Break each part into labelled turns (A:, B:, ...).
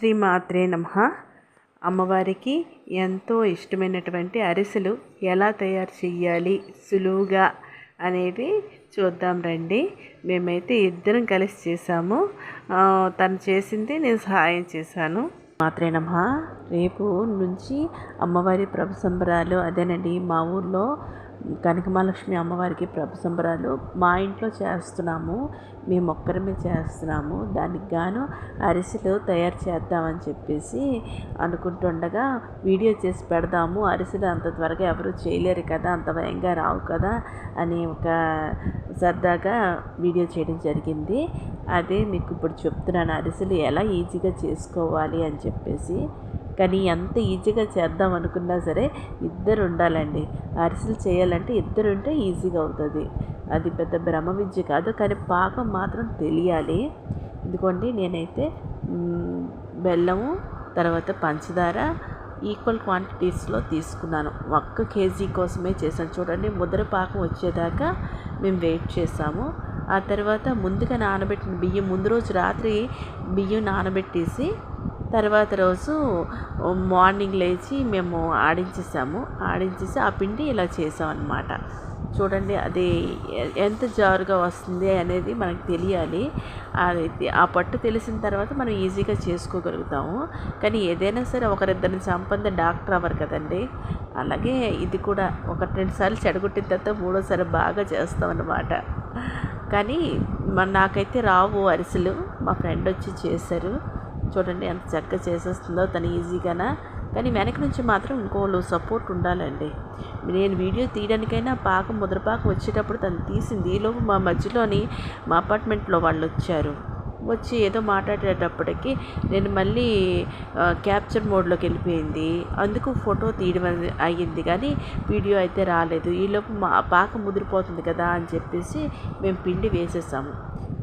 A: శ్రీమాత్రే నమ. అమ్మవారికి ఎంతో ఇష్టమైనటువంటి అరిసెలు ఎలా తయారు చేయాలి సులువుగా అనేది చూద్దాం రండి. మేమైతే ఇద్దరం కలిసి చేసాము. తను చేసింది నేను సహాయం చేశాను. మాత్రే నమ. రేపు నుంచి అమ్మవారి ప్రభు సంబరాలు అదేనండి మా ఊర్లో కనకమహాలక్ష్మి అమ్మవారికి ప్రభు సంబరాలు. మా ఇంట్లో చేస్తున్నాము మేము ఒక్కరమే చేస్తున్నాము. దానికి గాను అరిసెలు తయారు చేద్దామని చెప్పేసి అనుకుంటుండగా వీడియో చేసి పెడదాము అరిసెలు అంత త్వరగా ఎవరు చేయలేరు కదా అంత భయంగా రావు కదా అని ఒక సరదాగా వీడియో చేయడం జరిగింది. అదే మీకు ఇప్పుడు చెప్తున్నాను అరిసెలు ఎలా ఈజీగా చేసుకోవాలి అని చెప్పేసి కానీ ఎంత ఈజీగా చేద్దాం అనుకున్నా సరే ఇద్దరు ఉండాలండి. అరిసెలు చేయాలంటే ఇద్దరు ఉంటే ఈజీగా అవుతుంది. అది పెద్ద బ్రహ్మ విద్య కాదు కానీ పాకం మాత్రం తెలియాలి. ఎందుకంటే నేనైతే బెల్లము తర్వాత పంచదార ఈక్వల్ క్వాంటిటీస్లో తీసుకున్నాను. ఒక్క కేజీ కోసమే చేశాను. చూడండి ముద్ర పాకం వచ్చేదాకా మేము వెయిట్ చేసాము ఆ తర్వాత ముందుగా నానబెట్టిన బియ్యం ముందు రోజు రాత్రి బియ్యం నానబెట్టేసి తర్వాత రోజు మార్నింగ్ లేచి మేము ఆడించేసాము. ఆడించేసి ఆ పిండి ఇలా చేసాం అనమాట చూడండి అది ఎంత జారుగా వస్తుంది అనేది మనకు తెలియాలి. అది ఆ పట్టు తెలిసిన తర్వాత మనం ఈజీగా చేసుకోగలుగుతాము. కానీ ఏదైనా సరే ఒకరిద్దరిని సంపద డాక్టర్ అవ్వరు కదండి. అలాగే ఇది కూడా ఒక రెండు సార్లు చెడగొట్టిన తర్వాత మూడోసారి బాగా చేస్తాం అన్నమాట. కానీ నాకైతే రావు అరిసెలు మా ఫ్రెండ్ వచ్చి చేశారు. చూడండి ఎంత చక్కగా చేసేస్తుందో తను ఈజీగానా. కానీ వెనక నుంచి మాత్రం ఇంకోళ్ళు సపోర్ట్ ఉండాలండి. నేను వీడియో తీయడానికైనా పాకం ముద్రపాకం వచ్చేటప్పుడు తను తీసింది. ఈలోపు మా మధ్యలోని మా అపార్ట్మెంట్లో వాళ్ళు వచ్చారు వచ్చి ఏదో మాట్లాడేటప్పటికి నేను మళ్ళీ క్యాప్చర్ మోడ్లోకి వెళ్ళిపోయింది. అందుకు ఫోటో తీయడం అయ్యింది కానీ వీడియో అయితే రాలేదు. ఈలోపు మా పాక ముదిరిపోతుంది కదా అని చెప్పేసి మేము పిండి వేసేసాము.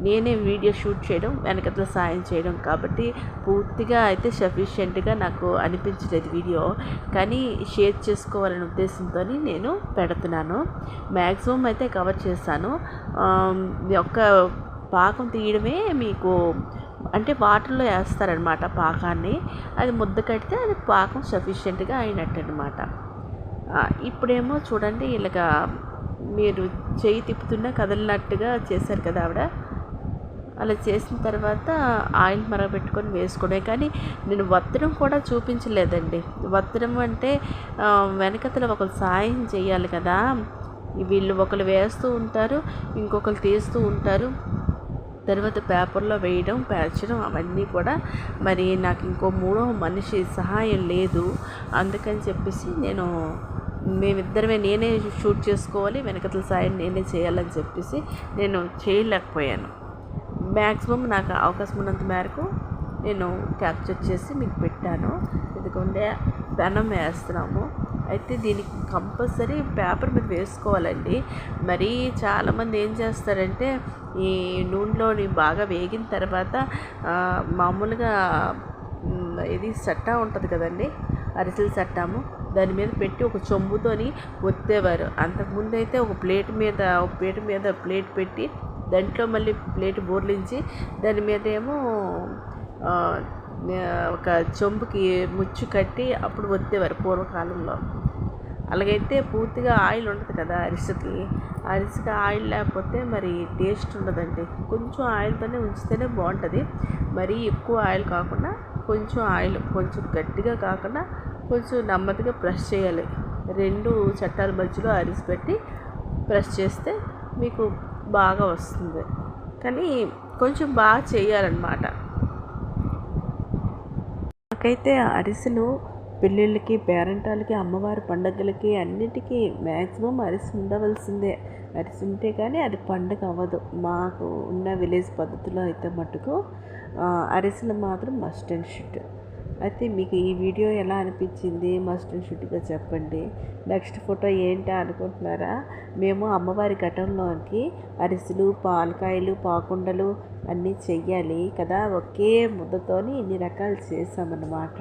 A: నేనే వీడియో షూట్ చేయడం వెనకట్ల సాయం చేయడం కాబట్టి పూర్తిగా అయితే సఫిషియెంట్గా నాకు అనిపించలేదు వీడియో. కానీ షేర్ చేసుకోవాలనే ఉద్దేశంతో నేను పెడుతున్నాను. మ్యాక్సిమం అయితే కవర్ చేశాను. ఒక్క పాకం తీయడమే మీకు అంటే వాటర్లో వేస్తారనమాట పాకాన్ని. అది ముద్ద కడితే అది పాకం సఫిషియెంట్గా అయినట్టు అనమాట ఇప్పుడేమో చూడండి ఇలాగా మీరు చేయి తిప్పుతున్నా కదలినట్టుగా చేశారు కదా ఆవిడ. అలా చేసిన తర్వాత ఆయిల్ మరగబెట్టుకొని వేసుకునే కానీ నేను వత్తడం కూడా చూపించలేదండి. వత్తడం అంటే వెనకతల ఒకరు సాయం చేయాలి కదా. వీళ్ళు ఒకరు వేస్తూ ఉంటారు ఇంకొకరు తీస్తూ ఉంటారు. తర్వాత పేపర్లో వేయడం పేర్చడం అవన్నీ కూడా మరి నాకు ఇంకో మూడో మనిషి సహాయం లేదు. అందుకని చెప్పేసి నేను మేమిద్దరమే నేనే షూట్ చేసుకోవాలి వెనకతల సాయం నేనే చేయాలని చెప్పేసి నేను చేయలేకపోయాను. మ్యాక్సిమం నాకు అవకాశం ఉన్నంత మేరకు నేను క్యాప్చర్ చేసి మీకు పెట్టాను. ఎందుకంటే పెనం వేస్తున్నాము. అయితే దీనికి కంపల్సరీ పేపర్ మీద వేసుకోవాలండి. మరి చాలామంది ఏం చేస్తారంటే ఈ నూనెలోని బాగా వేగిన తర్వాత మామూలుగా ఇది సట్టా ఉంటుంది కదండి అరిసెలు సట్టాము. దాని మీద పెట్టి ఒక చెంబుతోని ఒత్తేవారు. అంతకుముందు అయితే ఒక ప్లేట్ మీద ఒక ప్లేట్ మీద ప్లేట్ పెట్టి దాంట్లో మళ్ళీ ప్లేట్ బోర్లించి దాని మీద ఏమో ఒక చెంబుకి ముచ్చు కట్టి అప్పుడు వత్తేవారు పూర్వకాలంలో. అలాగైతే పూర్తిగా ఆయిల్ ఉండదు కదా అరిసెకి. అరిసెకి ఆయిల్ లేకపోతే మరి టేస్ట్ ఉండదండి. కొంచెం ఆయిల్తోనే ఉంచితేనే బాగుంటుంది. మరీ ఎక్కువ ఆయిల్ కాకుండా కొంచెం ఆయిల్ కొంచెం గట్టిగా కాకుండా కొంచెం నెమ్మదిగా ప్రెస్ చేయాలి. రెండు చట్టాల మధ్యలో అరిసి పెట్టి ప్రెస్ చేస్తే మీకు బాగా వస్తుంది. కానీ కొంచెం బాగా చేయాలన్నమాట. నాకైతే అరిసెలు పెళ్ళిళ్ళకి పేరెంటాలకి అమ్మవారి పండగలకి అన్నిటికీ మ్యాక్సిమం అరిసి ఉండవలసిందే. అరిసి ఉంటే కానీ అది పండుగ అవ్వదు. మాకు ఉన్న విలేజ్ పద్ధతిలో అయితే మటుకు అరిసెలు మాత్రం మస్ట్ అండ్ షుడ్. అయితే మీకు ఈ వీడియో ఎలా అనిపించింది? మస్ట్ అండ్ షుడ్గా చెప్పండి. నెక్స్ట్ ఫోటో ఏంటా అనుకుంటున్నారా? మేము అమ్మవారి ఘటంలోకి అరిసెలు పాలకాయలు పాకుండలు అన్నీ చెయ్యాలి కదా. ఒకే ముద్దతోని ఇన్ని రకాలు చేసామన్నమాట